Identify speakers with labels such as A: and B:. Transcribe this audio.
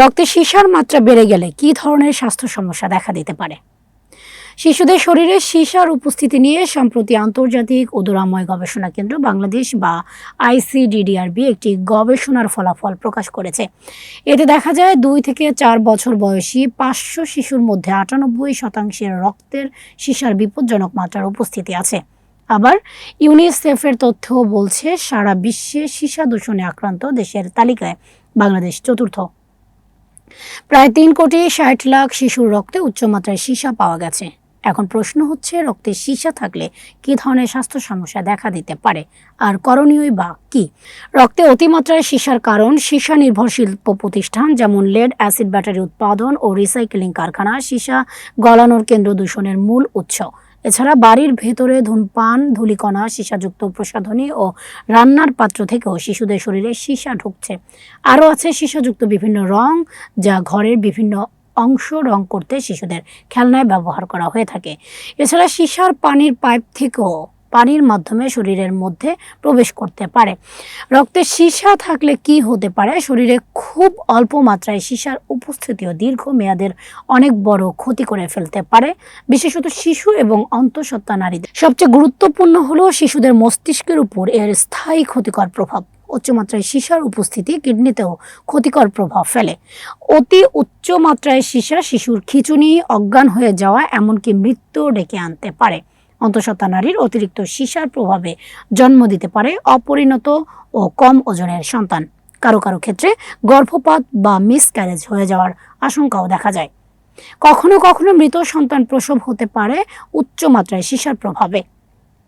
A: রক্তে সীসার মাত্রা বেড়ে গেলে কী ধরনের স্বাস্থ্য সমস্যা দেখা দিতে পারে? শিশুদের শরীরে সীসার উপস্থিতি নিয়ে সম্প্রতি আন্তর্জাতিক উদরাময় গবেষণা কেন্দ্র বাংলাদেশ বা আইসিডিডিআরবি একটি গবেষণার ফলাফল প্রকাশ করেছে। এতে দেখা যায় দুই থেকে চার বছর বয়সী পাঁচশো শিশুর মধ্যে আটানব্বই শতাংশের রক্তের সীসার বিপজ্জনক মাত্রার উপস্থিতি আছে। আবার ইউনিসেফের তথ্য বলছে, সারা বিশ্বে সীসা দূষণে আক্রান্ত দেশের তালিকায় বাংলাদেশ চতুর্থ। প্রায় তিন কোটি ষাট লাখ শিশুর রক্তে উচ্চমাত্রায় সীসা পাওয়া গেছে। এখন প্রশ্ন হচ্ছে, রক্তে সীসা থাকলে কি ধরনের স্বাস্থ্য সমস্যা দেখা দিতে পারে? আর করণীয়ই বা কি? রক্তে অতিমাত্রায় সীসার কারণ সীসা নির্ভর শিল্প প্রতিষ্ঠান যেমন লেড অ্যাসিড ব্যাটারি উৎপাদন ও রিসাইকেলিং কারখানা সীসা গলানোর কেন্দ্র দূষণের মূল উৎস। এছাড়া বাড়ির ভেতরে ধূমপান, ধূলিকণা, সীসাযুক্ত প্রসাধনী ও রান্নার পাত্র থেকেও শিশুদের শরীরে সীসা ঢুকছে। আরও আছে সীসাযুক্ত বিভিন্ন রং, যা ঘরের বিভিন্ন অংশ রং করতে শিশুদের খেলনায় ব্যবহার করা হয়ে থাকে। এছাড়া সীসার পানির পাইপ থেকেও পানির মাধ্যমে শরীরের মধ্যে প্রবেশ করতে পারে। রক্তে সীসা থাকলে কি হতে পারে? শরীরে খুব অল্প মাত্রায় সীসার উপস্থিতিও দীর্ঘ মেয়াদের অনেক বড় ক্ষতি করে ফেলতে পারে। বিশেষত শিশু এবং অন্তঃসত্ত্বা নারীদের। সবচেয়ে গুরুত্বপূর্ণ হলো শিশুদের মস্তিষ্কের উপর এর স্থায়ী ক্ষতিকর প্রভাব। উচ্চমাত্রায় সীসার উপস্থিতি কিডনিতেও ক্ষতিকর প্রভাব ফেলে। অতি উচ্চ মাত্রায় সীসা শিশুর খিচুনি, অজ্ঞান হয়ে যাওয়া, এমনকি মৃত্যু ডেকে আনতে পারে। অন্তঃসত্ত্বা নারীর অতিরিক্ত সীসার প্রভাবে জন্ম দিতে পারে অপরিণত ও কম ওজনের সন্তান। কারও কারও ক্ষেত্রে গর্ভপাত বা মিসক্যারেজ হয়ে যাওয়ার আশঙ্কাও দেখা যায়। কখনো কখনো মৃত সন্তান প্রসব হতে পারে উচ্চ মাত্রায় শিশার প্রভাবে।